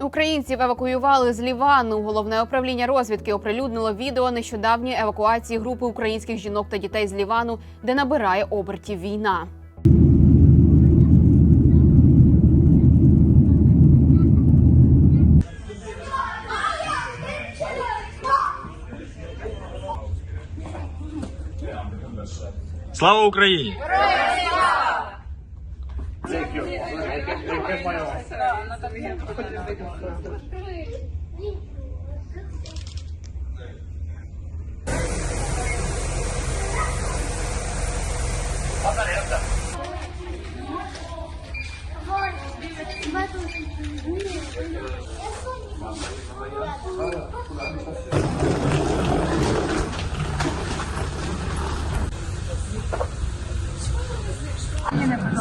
Українців евакуювали з Лівану. Головне управління розвідки оприлюднило відео нещодавньої евакуації групи українських жінок та дітей з Лівану, де набирає обертів війна. Слава Україні! Thank you. I can, I can my own. No, not over here.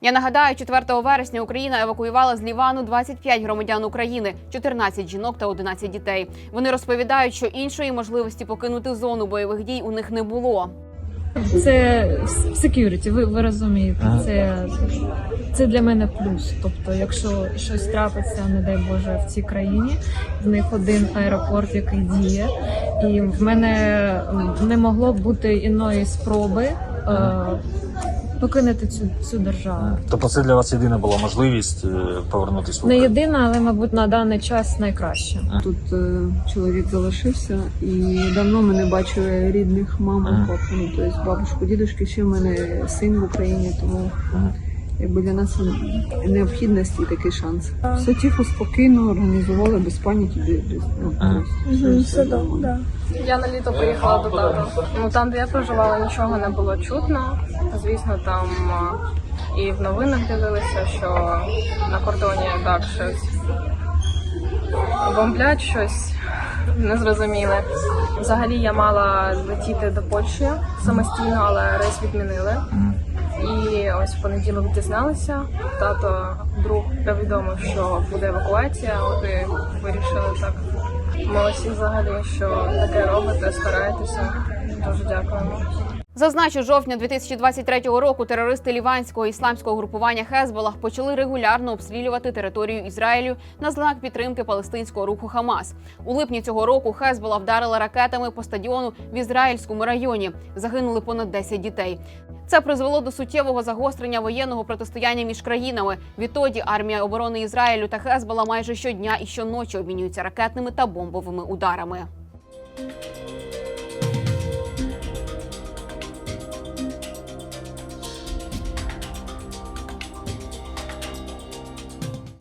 Я нагадаю, 4 вересня Україна евакуювала з Лівану 25 громадян України, 14 жінок та 11 дітей. Вони розповідають, що іншої можливості покинути зону бойових дій у них не було. Це security, ви, ви розумієте. Це, це для мене плюс. Тобто, якщо щось трапиться, не дай Боже, в цій країні, в них один аеропорт, який діє, і в мене не могло бути іної спроби е, покинути цю, цю державу. Тобто це для вас єдина була можливість е, повернутися в Не єдина, але мабуть на даний час найкраще. Тут е, чоловік залишився і давно ми не бачили рідних мам, Ага. папу, ну, тобто бабушку, дідушки. Ще в мене син в Україні, тому. Якби для нас необхідність і такий шанс. Все тихо, спокійно організували без паніки. без- ну, Ага. все добре. Я на літо приїхала до тата. Ну там, де я проживала, нічого не було чутно. Звісно, там і в новинах дивилися, що на кордоні так щось бомблять щось незрозуміле. Взагалі я мала летіти до Польщі самостійно, але рейс відмінили. Ось в понеділок дізналися. Тато друг повідомив, що буде евакуація. От і вирішили так. Молодці взагалі, що таке робите, стараєтеся. Дуже дякуємо. Зазначу, жовтня 2023 року терористи ліванського ісламського групування Хезболах почали регулярно обстрілювати територію Ізраїлю на знак підтримки палестинського руху Хамас. У липні цього року Хезбола вдарила ракетами по стадіону в ізраїльському районі. Загинули понад 10 дітей. Це призвело до суттєвого загострення воєнного протистояння між країнами. Відтоді армія оборони Ізраїлю та Хезбола майже щодня і щоночі обмінюються ракетними та бомбовими ударами.